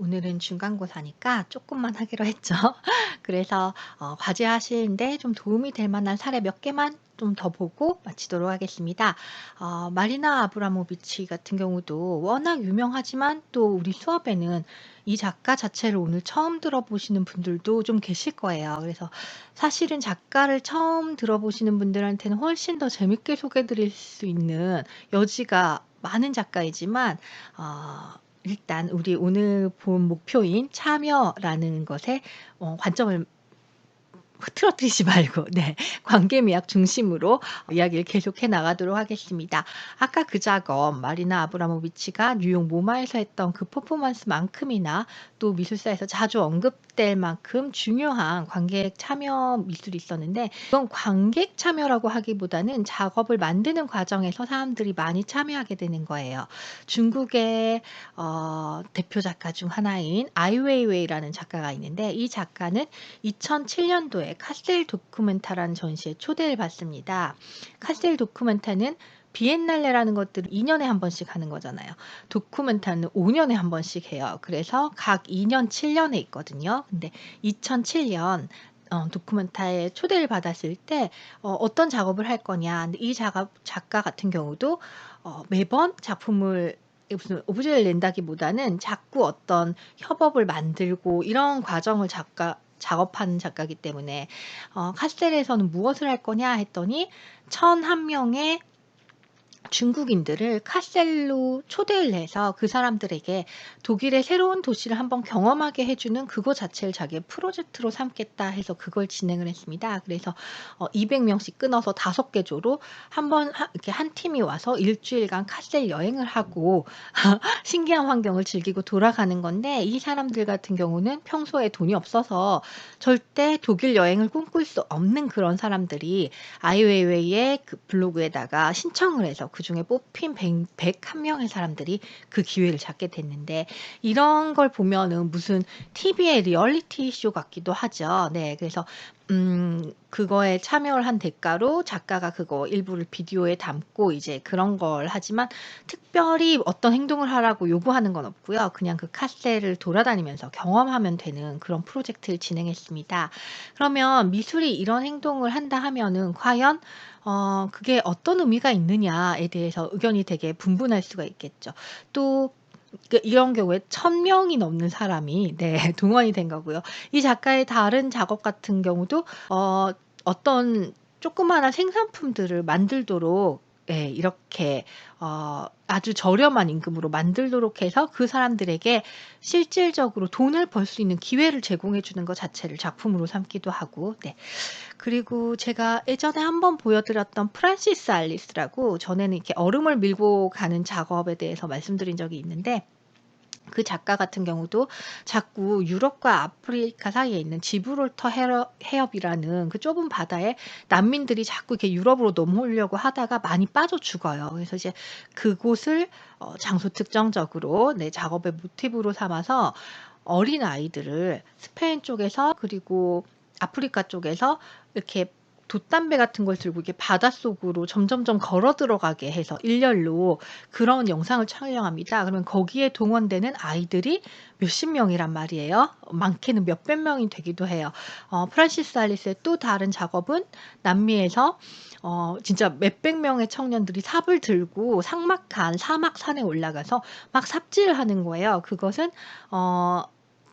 오늘은 중간고사니까 조금만 하기로 했죠. 그래서 어, 과제 하시는데 좀 도움이 될 만한 사례 몇 개만 좀 더 보고 마치도록 하겠습니다. 어, 마리나 아브라모비치 같은 경우도 워낙 유명하지만 또 우리 수업에는 이 작가 자체를 오늘 처음 들어보시는 분들도 좀 계실 거예요. 그래서 사실은 작가를 처음 들어보시는 분들한테는 훨씬 더 재밌게 소개해 드릴 수 있는 여지가 많은 작가이지만 어, 일단 우리 오늘 본 목표인 참여라는 것에 어, 관점을 흐트러뜨리지 말고 네 관계미학 중심으로 이야기를 계속해 나가도록 하겠습니다. 아까 그 작업 마리나 아브라모비치가 뉴욕 모마에서 했던 그 퍼포먼스만큼이나 또 미술사에서 자주 언급될 만큼 중요한 관객 참여 미술이 있었는데 이건 관객 참여라고 하기보다는 작업을 만드는 과정에서 사람들이 많이 참여하게 되는 거예요. 중국의 어, 대표 작가 중 하나인 아이웨이웨이라는 작가가 있는데 이 작가는 2007년도에 카셀 도큐멘타라는 전시에 초대를 받습니다. 카셀 도큐멘타는 비엔날레라는 것들을 2년에 한 번씩 하는 거잖아요. 도큐멘타는 5년에 한 번씩 해요. 그래서 각 2년, 7년에 있거든요. 근데 2007년 어, 도큐멘타에 초대를 받았을 때 어, 떤 작업을 할 거냐. 이 작가, 작가 같은 경우도 어, 매번 작품을 무슨 오브제를 낸다기보다는 자꾸 어떤 협업을 만들고 이런 과정을 작가 작업하는 작가이기 때문에 어, 카스텔에서는 무엇을 할 거냐 했더니 1001명의 중국인들을 카셀로 초대를 해서 그 사람들에게 독일의 새로운 도시를 한번 경험하게 해주는 그거 자체를 자기의 프로젝트로 삼겠다 해서 그걸 진행을 했습니다. 그래서 어, 200명씩 끊어서 다섯 개 조로 한번 이렇게 한 팀이 와서 일주일간 카셀 여행을 하고 신기한 환경을 즐기고 돌아가는 건데 이 사람들 같은 경우는 평소에 돈이 없어서 절대 독일 여행을 꿈꿀 수 없는 그런 사람들이 아이웨이웨이의 그 블로그에다가 신청을 해서 그 중에 뽑힌 100, 101명의 사람들이 그 기회를 잡게 됐는데 이런 걸 보면은 무슨 TV의 리얼리티 쇼 같기도 하죠. 네. 그래서 음, 그거에 참여를 한 대가로 작가가 그거 일부를 비디오에 담고 이제 그런 걸 하지만 특별히 어떤 행동을 하라고 요구하는 건 없고요. 그냥 그 카셀을 돌아다니면서 경험하면 되는 그런 프로젝트를 진행했습니다. 그러면 미술이 이런 행동을 한다 하면은 과연 어, 그게 어떤 의미가 있느냐에 대해서 의견이 되게 분분할 수가 있겠죠. 또그 이런 경우에 천 명이 넘는 사람이 네 동원이 된 거고요. 이 작가의 다른 작업 같은 경우도 어, 어떤 조그마한 생산품들을 만들도록 예, 이렇게 어, 아주 저렴한 임금으로 만들도록 해서 그 사람들에게 실질적으로 돈을 벌 수 있는 기회를 제공해 주는 것 자체를 작품으로 삼기도 하고, 네. 그리고 제가 예전에 한번 보여드렸던 프란시스 알리스라고 전에는 이렇게 얼음을 밀고 가는 작업에 대해서 말씀드린 적이 있는데, 그 작가 같은 경우도 자꾸 유럽과 아프리카 사이에 있는 지브롤터 해협이라는 그 좁은 바다에 난민들이 자꾸 이렇게 유럽으로 넘어오려고 하다가 많이 빠져 죽어요. 그래서 이제 그곳을 어, 장소 특정적으로 내 작업의 모티브로 삼아서 어린 아이들을 스페인 쪽에서 그리고 아프리카 쪽에서 이렇게 돛담배 같은 걸 들고 이게 바닷속으로 점점점 걸어 들어가게 해서 일렬로 그런 영상을 촬영합니다. 그러면 거기에 동원되는 아이들이 몇십 명이란 말이에요. 많게는 몇백 명이 되기도 해요. 어, 프란시스 알리스의 또 다른 작업은 남미에서 어, 진짜 몇백 명의 청년들이 삽을 들고 삭막한 사막 산에 올라가서 막 삽질을 하는 거예요. 그것은 어,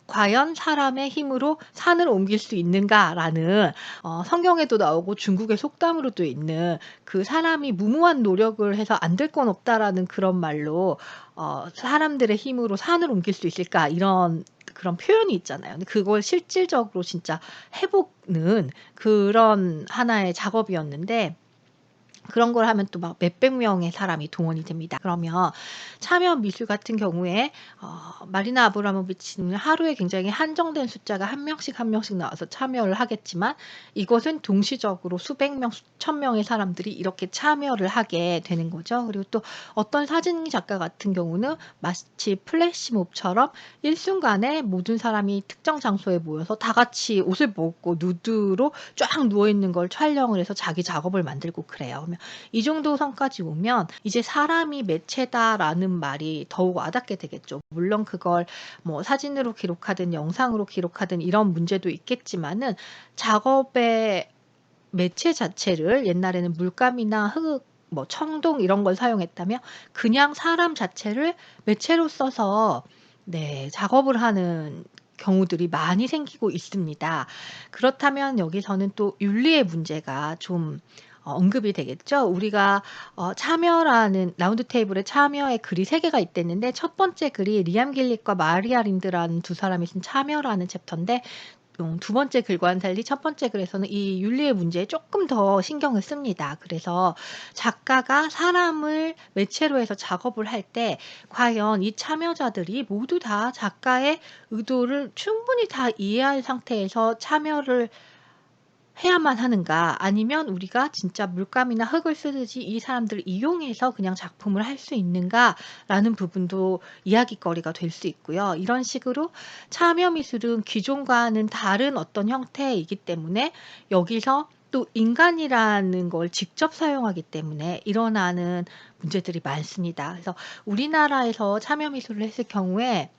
과연 사람의 힘으로 산을 옮길 수 있는가라는 어, 성경에도 나오고 중국의 속담으로도 있는 그 사람이 무모한 노력을 해서 안 될 건 없다라는 그런 말로 어, 사람들의 힘으로 산을 옮길 수 있을까 이런 그런 표현이 있잖아요. 근데 그걸 실질적으로 진짜 해보는 그런 하나의 작업이었는데 그런 걸 하면 또 막 몇백 명의 사람이 동원이 됩니다. 그러면 참여 미술 같은 경우에 어, 마리나 아브라모비치는 하루에 굉장히 한정된 숫자가 한 명씩 한 명씩 나와서 참여를 하겠지만 이것은 동시적으로 수백 명, 수천 명의 사람들이 이렇게 참여를 하게 되는 거죠. 그리고 또 어떤 사진 작가 같은 경우는 마치 플래시몹처럼 일순간에 모든 사람이 특정 장소에 모여서 다 같이 옷을 벗고 누드로 쫙 누워 있는 걸 촬영을 해서 자기 작업을 만들고 그래요. 이 정도 선까지 오면 이제 사람이 매체다라는 말이 더욱 와닿게 되겠죠. 물론 그걸 뭐 사진으로 기록하든 영상으로 기록하든 이런 문제도 있겠지만은 작업의 매체 자체를 옛날에는 물감이나 흙, 뭐 청동 이런 걸 사용했다면 그냥 사람 자체를 매체로 써서 네, 작업을 하는 경우들이 많이 생기고 있습니다. 그렇다면 여기서는 또 윤리의 문제가 좀 어, 언급이 되겠죠. 우리가 어, 참여라는 라운드 테이블에 참여의 글이 세 개가 있댔는데 첫 번째 글이 리암 길릭과 마리아 린드라는 두 사람이 쓴 참여라는 챕터인데 음, 두 번째 글과는 달리 첫 번째 글에서는 이 윤리의 문제에 조금 더 신경을 씁니다. 그래서 작가가 사람을 매체로 해서 작업을 할 때 과연 이 참여자들이 모두 다 작가의 의도를 충분히 다 이해한 상태에서 참여를 해야만 하는가 아니면 우리가 진짜 물감이나 흙을 쓰듯이 이 사람들을 이용해서 그냥 작품을 할 수 있는가라는 부분도 이야기거리가 될 수 있고요. 이런 식으로 참여 미술은 기존과는 다른 어떤 형태이기 때문에 여기서 또 인간이라는 걸 직접 사용하기 때문에 일어나는 문제들이 많습니다. 그래서 우리나라에서 참여 미술을 했을 경우에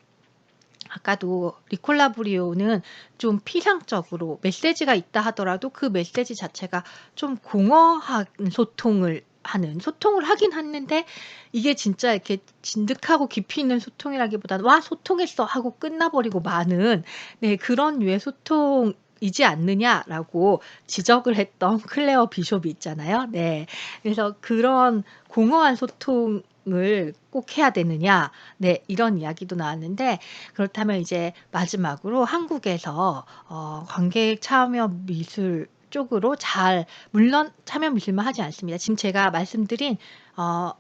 아까도 리콜라브리오는 좀 피상적으로 메시지가 있다 하더라도 그 메시지 자체가 좀 공허한 소통을 하는 소통을 하긴 했는데 이게 진짜 이렇게 진득하고 깊이 있는 소통이라기보다는 와 소통했어 하고 끝나버리고 마는 네 그런 류의 소통 이지 않느냐라고 지적을 했던 클레어 비숍이 있잖아요. 네. 그래서 그런 공허한 소통 을꼭 해야 되느냐? 네, 이런 이야기도 나왔는데 그렇다면 이제 마지막으로 한국에서 어, 관객 참여 미술 쪽으로 잘 물론 참여 미술만 하지 않습니다. 지금 제가 말씀드린 어,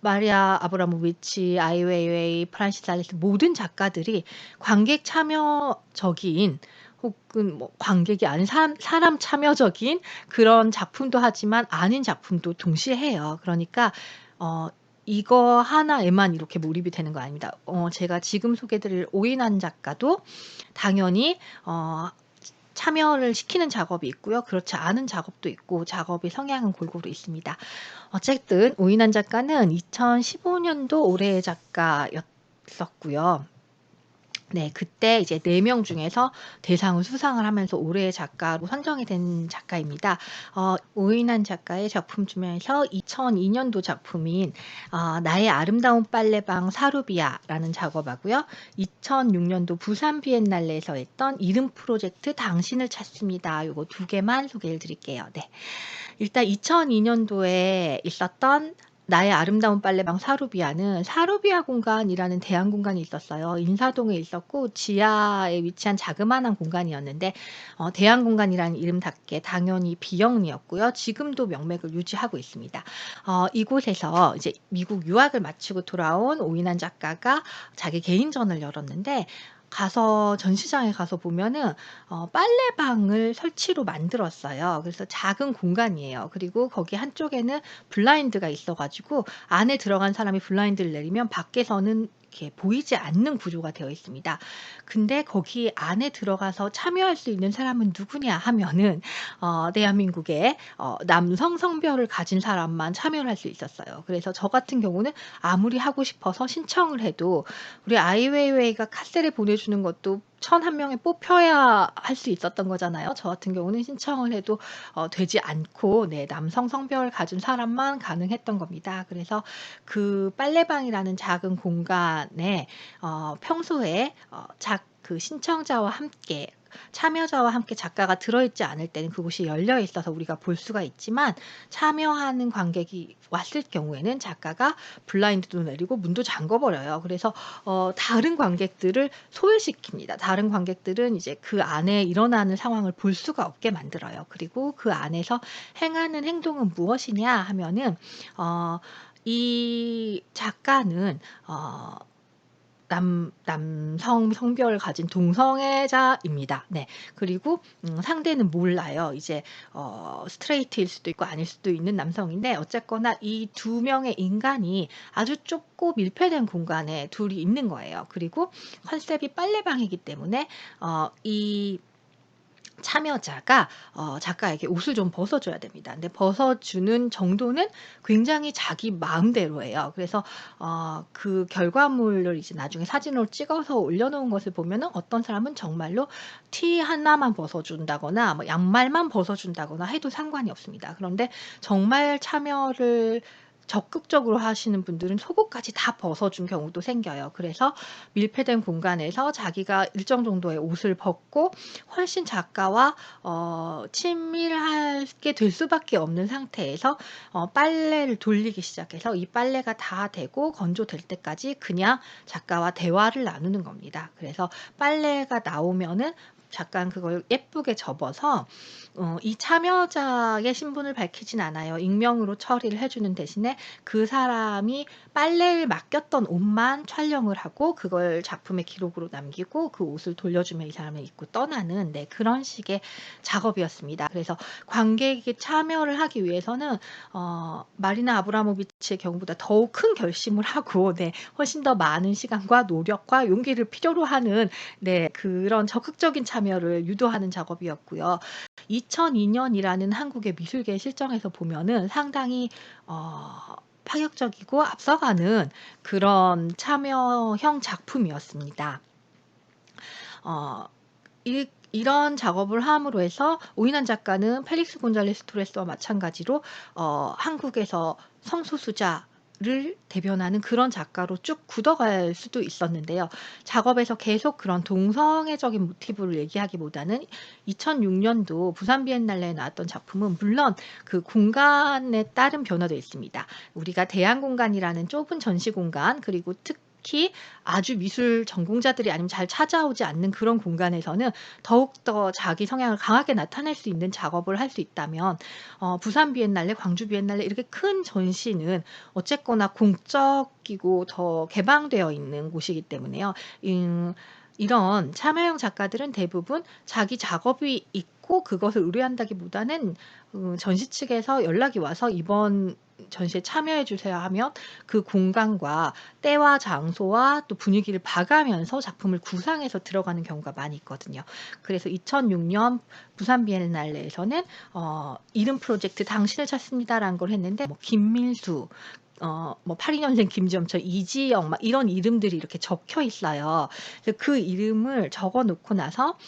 마리아 아브라모비치, 아이웨이웨이, 프란시스 알리스 모든 작가들이 관객 참여적인 혹은 뭐 관객이 아닌 사람, 사람 참여적인 그런 작품도 하지만 아닌 작품도 동시에 해요. 그러니까 어, 이거 하나에만 이렇게 몰입이 되는 거 아닙니다. 어, 제가 지금 소개드릴 오인환 작가도 당연히 어, 참여를 시키는 작업이 있고요. 그렇지 않은 작업도 있고 작업의 성향은 골고루 있습니다. 어쨌든 오인환 작가는 2015년도 올해의 작가였었고요. 네, 그때 이제 네 명 중에서 대상을 수상을 하면서 올해의 작가로 선정이 된 작가입니다. 어, 오인환 작가의 작품 중에서 2002년도 작품인 어, 나의 아름다운 빨래방 사루비아라는 작업하고요. 2006년도 부산 비엔날레에서 했던 이름 프로젝트 당신을 찾습니다. 요거 두 개만 소개를 드릴게요. 네. 일단 2002년도에 있었던 나의 아름다운 빨래방 사루비아는 사루비아 공간이라는 대안 공간이 있었어요. 인사동에 있었고 지하에 위치한 자그마한 공간이었는데 어, 대안 공간이라는 이름답게 당연히 비영리였고요. 지금도 명맥을 유지하고 있습니다. 어, 이곳에서 이제 미국 유학을 마치고 돌아온 오인환 작가가 자기 개인전을 열었는데 가서 전시장에 가서 보면은 어, 빨래방을 설치로 만들었어요. 그래서 작은 공간이에요. 그리고 거기 한쪽에는 블라인드가 있어가지고 안에 들어간 사람이 블라인드를 내리면 밖에서는 이렇게 보이지 않는 구조가 되어 있습니다. 근데 거기 안에 들어가서 참여할 수 있는 사람은 누구냐 하면은 어, 대한민국의 어, 남성 성별을 가진 사람만 참여를 할 수 있었어요. 그래서 저 같은 경우는 아무리 하고 싶어서 신청을 해도 우리 아이웨이웨이가 카세를 보내주는 것도 천한 명에 뽑혀야 할 수 있었던 거잖아요. 저 같은 경우는 신청을 해도 어, 되지 않고 네, 남성 성별을 가진 사람만 가능했던 겁니다. 그래서 그 빨래방이라는 작은 공간에 어, 평소에 어, 작, 그 신청자와 함께 참여자와 함께 작가가 들어있지 않을 때는 그곳이 열려 있어서 우리가 볼 수가 있지만 참여하는 관객이 왔을 경우에는 작가가 블라인드도 내리고 문도 잠궈버려요. 그래서 어, 다른 관객들을 소외시킵니다. 다른 관객들은 이제 그 안에 일어나는 상황을 볼 수가 없게 만들어요. 그리고 그 안에서 행하는 행동은 무엇이냐 하면은 어, 이 작가는 어, 남, 남성 성별을 가진 동성애자입니다. 네. 그리고 음, 상대는 몰라요. 이제 어, 스트레이트일 수도 있고 아닐 수도 있는 남성인데 어쨌거나 이 두 명의 인간이 아주 좁고 밀폐된 공간에 둘이 있는 거예요. 그리고 컨셉이 빨래방이기 때문에 어, 이 참여자가 어 작가에게 옷을 좀 벗어 줘야 됩니다. 근데 벗어 주는 정도는 굉장히 자기 마음대로예요. 그래서 어 그 결과물을 이제 나중에 사진으로 찍어서 올려 놓은 것을 보면은 어떤 사람은 정말로 티 하나만 벗어 준다거나 뭐 양말만 벗어 준다거나 해도 상관이 없습니다. 그런데 정말 참여를 적극적으로 하시는 분들은 속옷까지 다 벗어준 경우도 생겨요. 그래서 밀폐된 공간에서 자기가 일정 정도의 옷을 벗고 훨씬 작가와 어, 친밀하게 될 수밖에 없는 상태에서 어, 빨래를 돌리기 시작해서 이 빨래가 다 되고 건조될 때까지 그냥 작가와 대화를 나누는 겁니다. 그래서 빨래가 나오면은 잠깐 그걸 예쁘게 접어서 어, 이 참여자의 신분을 밝히진 않아요. 익명으로 처리를 해주는 대신에 그 사람이 빨래를 맡겼던 옷만 촬영을 하고 그걸 작품의 기록으로 남기고 그 옷을 돌려주면 이 사람을 입고 떠나는 네, 그런 식의 작업이었습니다. 그래서 관객이 참여를 하기 위해서는 어, 마리나 아브라모비치의 경우보다 더욱 큰 결심을 하고 네, 훨씬 더 많은 시간과 노력과 용기를 필요로 하는 네, 그런 적극적인 참여 를 유도하는 작업이었고요. 2002년이라는 한국의 미술계 실정에서 보면은 상당히 어, 파격적이고 앞서가는 그런 참여형 작품이었습니다. 어, 이, 이런 작업을 함으로 해서 오인환 작가는 펠릭스 곤잘레스 토레스와 마찬가지로 어, 한국에서 성소수자 를 대변하는 그런 작가로 쭉 굳어갈 수도 있었는데요. 작업에서 계속 그런 동성애적인 모티브를 얘기하기보다는 2006년도 부산 비엔날레에 나왔던 작품은 물론 그 공간에 따른 변화도 있습니다. 우리가 대한 공간이라는 좁은 전시 공간 그리고 특 특히 아주 미술 전공자들이 아니면 잘 찾아오지 않는 그런 공간에서는 더욱더 자기 성향을 강하게 나타낼 수 있는 작업을 할 수 있다면 어, 부산 비엔날레, 광주 비엔날레 이렇게 큰 전시는 어쨌거나 공적이고 더 개방되어 있는 곳이기 때문에요. 음, 이런 참여형 작가들은 대부분 자기 작업이 있고 그것을 의뢰한다기보다는 음, 전시 측에서 연락이 와서 이번 전시에 참여해 주세요 하면 그 공간과 때와 장소와 또 분위기를 봐가면서 작품을 구상해서 들어가는 경우가 많이 있거든요. 그래서 2006년 부산 비엔날레에서는 어, 이름 프로젝트 당신을 찾습니다라는 걸 했는데 뭐 김민수 어, 뭐 82년생 김지엄처 이지영 막 이런 이름들이 이렇게 적혀 있어요. 그 이름을 적어 놓고 나서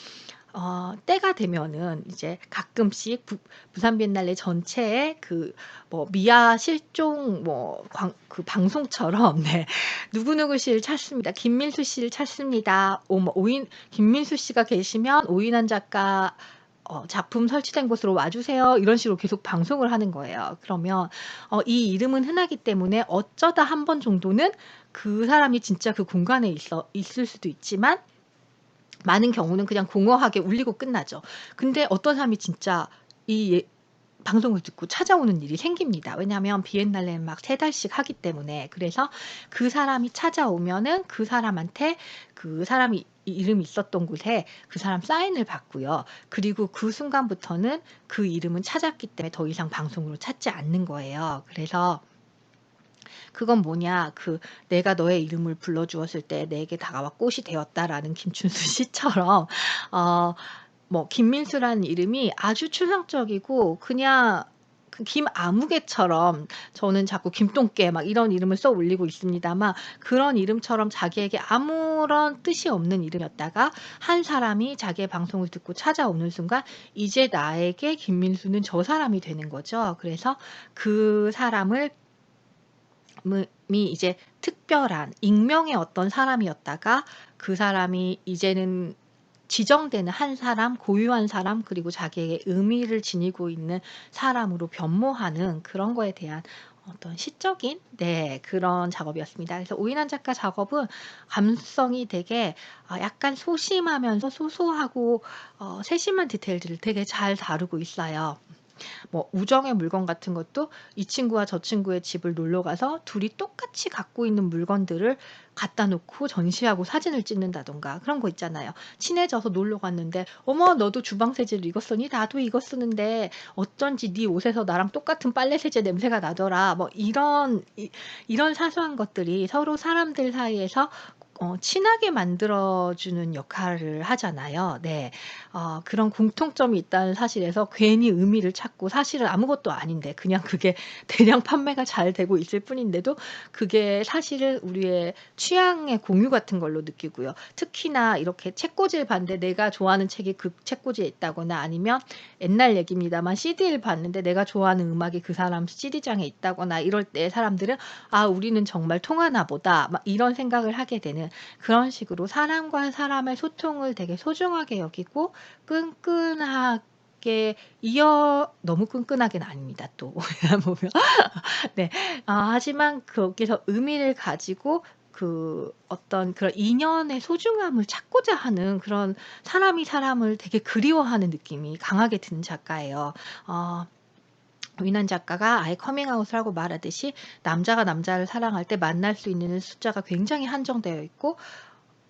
어, 때가 되면은 이제 가끔씩 부, 부산 비엔날레 전체에 그 뭐 미아 실종 뭐그 방송처럼 네 누구누구 씨를 찾습니다. 김민수 씨를 찾습니다. 오, 뭐 오인 김민수 씨가 계시면 오인환 작가 어, 작품 설치된 곳으로 와주세요. 이런 식으로 계속 방송을 하는 거예요. 그러면 어, 이 이름은 흔하기 때문에 어쩌다 한 번 정도는 그 사람이 진짜 그 공간에 있어 있을 수도 있지만 많은 경우는 그냥 공허하게 울리고 끝나죠. 근데 어떤 사람이 진짜 이 예, 방송을 듣고 찾아오는 일이 생깁니다. 왜냐하면 비엔날레는 막 세 달씩 하기 때문에 그래서 그 사람이 찾아오면은 그 사람한테 그 사람이 이름이 있었던 곳에 그 사람 사인을 받고요. 그리고 그 순간부터는 그 이름은 찾았기 때문에 더 이상 방송으로 찾지 않는 거예요. 그래서 그건 뭐냐 그 내가 너의 이름을 불러 주었을 때 내게 다가와 꽃이 되었다라는 김춘수 씨처럼 어 뭐 김민수라는 이름이 아주 추상적이고 그냥 그 김아무개처럼 저는 자꾸 김똥개 막 이런 이름을 써 올리고 있습니다만 그런 이름처럼 자기에게 아무런 뜻이 없는 이름이었다가 한 사람이 자기의 방송을 듣고 찾아오는 순간 이제 나에게 김민수는 저 사람이 되는 거죠. 그래서 그 사람을 이 이제 특별한 익명의 어떤 사람이었다가 그 사람이 이제는 지정되는 한 사람, 고유한 사람, 그리고 자기에게 의미를 지니고 있는 사람으로 변모하는 그런 거에 대한 어떤 시적인 네 그런 작업이었습니다. 그래서 오인환 작가 작업은 감수성이 되게 아, 약간 소심하면서 소소하고 어, 세심한 디테일들을 되게 잘 다루고 있어요. 뭐 우정의 물건 같은 것도 이 친구와 저 친구의 집을 놀러 가서 둘이 똑같이 갖고 있는 물건들을 갖다 놓고 전시하고 사진을 찍는다던가 그런 거 있잖아요. 친해져서 놀러 갔는데 어머 너도 주방 세제를 이거 쓰니 나도 이거 쓰는데 어쩐지 네 옷에서 나랑 똑같은 빨래 세제 냄새가 나더라. 뭐 이런 이, 이런 사소한 것들이 서로 사람들 사이에서 어 친하게 만들어 주는 역할을 하잖아요. 네. 어 그런 공통점이 있다는 사실에서 괜히 의미를 찾고 사실은 아무것도 아닌데 그냥 그게 대량 판매가 잘 되고 있을 뿐인데도 그게 사실은 우리의 취향의 공유 같은 걸로 느끼고요. 특히나 이렇게 책꽂이를 봤는데 내가 좋아하는 책이 그 책꽂이에 있다거나 아니면 옛날 얘기입니다만 CD를 봤는데 내가 좋아하는 음악이 그 사람 CD장에 있다거나 이럴 때 사람들은 '아 우리는 정말 통하나 보다.' 막 이런 생각을 하게 되는 그런 식으로 사람과 사람의 소통을 되게 소중하게 여기고 끈끈하게 이어 너무 끈끈하게는 아닙니다 또 보면. 네. 아 하지만 거기서 의미를 가지고 그 어떤 그런 인연의 소중함을 찾고자 하는 그런 사람이 사람을 되게 그리워하는 느낌이 강하게 드는 작가예요. 어 위난 작가가 아예 커밍아웃을 하고 말하듯이 남자가 남자를 사랑할 때 만날 수 있는 숫자가 굉장히 한정되어 있고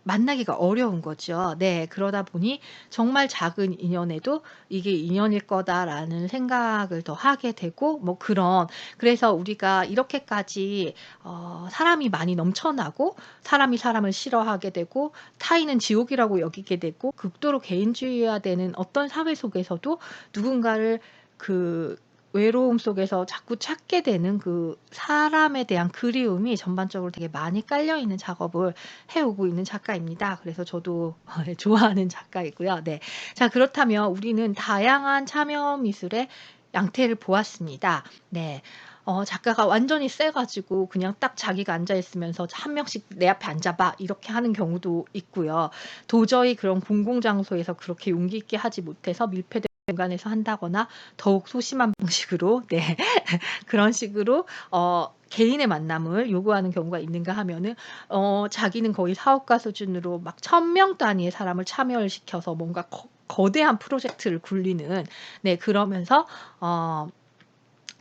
만나기가 어려운 거죠. 네. 그러다 보니 정말 작은 인연에도 '이게 인연일 거다.'라는 생각을 더 하게 되고 뭐 그런 그래서 우리가 이렇게까지 어 사람이 많이 넘쳐나고 사람이 사람을 싫어하게 되고 타인은 지옥이라고 여기게 되고 극도로 개인주의화되는 어떤 사회 속에서도 누군가를 그 외로움 속에서 자꾸 찾게 되는 그 사람에 대한 그리움이 전반적으로 되게 많이 깔려 있는 작업을 해 오고 있는 작가입니다. 그래서 저도 예 좋아하는 작가이고요. 네. 자 그렇다면 우리는 다양한 참여 미술의 양태를 보았습니다. 네. 어 작가가 완전히 세 가지고 그냥 딱 자기가 앉아 있으면서 "1 명씩 내 앞에 앉아 봐." 이렇게 하는 경우도 있고요. 도저히 그런 공공 장소에서 그렇게 용기 있게 하지 못해서 밀폐된 공간에서 한다거나 더욱 소심한 방식으로 네 그런 식으로 어 개인의 만남을 요구하는 경우가 있는가 하면은 어 자기는 거의 사업가 수준으로 막 1000명 단위의 사람을 참여를 시켜서 뭔가 거 거대한 프로젝트를 굴리는 네 그러면서 어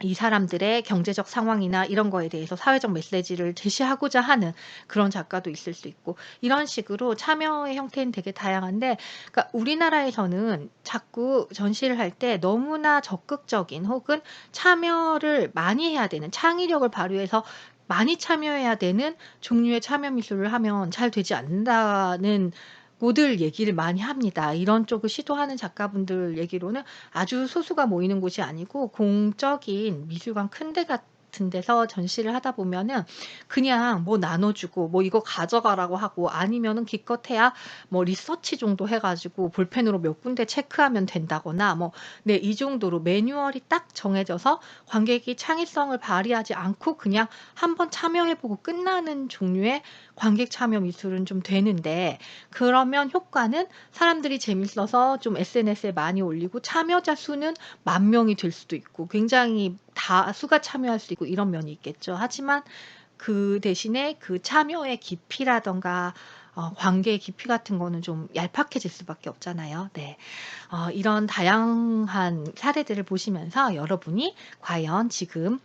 이 사람들의 경제적 상황이나 이런 거에 대해서 사회적 메시지를 제시하고자 하는 그런 작가도 있을 수 있고 이런 식으로 참여의 형태는 되게 다양한데 그러니까 우리나라에서는 자꾸 전시를 할 때 너무나 적극적인 혹은 참여를 많이 해야 되는 창의력을 발휘해서 많이 참여해야 되는 종류의 참여 미술을 하면 잘 되지 않는다는 고들 얘기를 많이 합니다. 이런 쪽을 시도하는 작가분들 얘기로는 아주 소수가 모이는 곳이 아니고 공적인 미술관 큰 데 같은 데서 전시를 하다 보면은 그냥 뭐 나눠 주고 뭐 이거 가져가라고 하고 아니면은 기껏해야 뭐 리서치 정도 해 가지고 볼펜으로 몇 군데 체크하면 된다거나 뭐 네 이 정도로 매뉴얼이 딱 정해져서 관객이 창의성을 발휘하지 않고 그냥 한번 참여해 보고 끝나는 종류의 관객 참여 미술은 좀 되는데 그러면 효과는 사람들이 재밌어서 좀 SNS에 많이 올리고 참여자 수는 만 명이 될 수도 있고 굉장히 다수가 참여할 수 있고 이런 면이 있겠죠. 하지만 그 대신에 그 참여의 깊이라든가 어 관계의 깊이 같은 거는 좀 얄팍해질 수밖에 없잖아요. 네. 어 이런 다양한 사례들을 보시면서 여러분이 과연 지금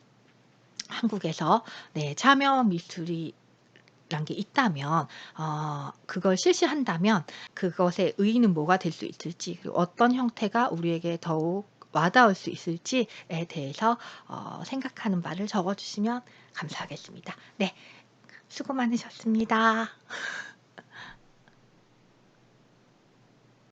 한국에서 네 참여 미술이 란 게 있다면 어 그걸 실시한다면 그것의 의의는 뭐가 될 수 있을지 그리고 어떤 형태가 우리에게 더욱 와닿을 수 있을지에 대해서 어 생각하는 바를 적어 주시면 감사하겠습니다. 네. 수고 많으셨습니다.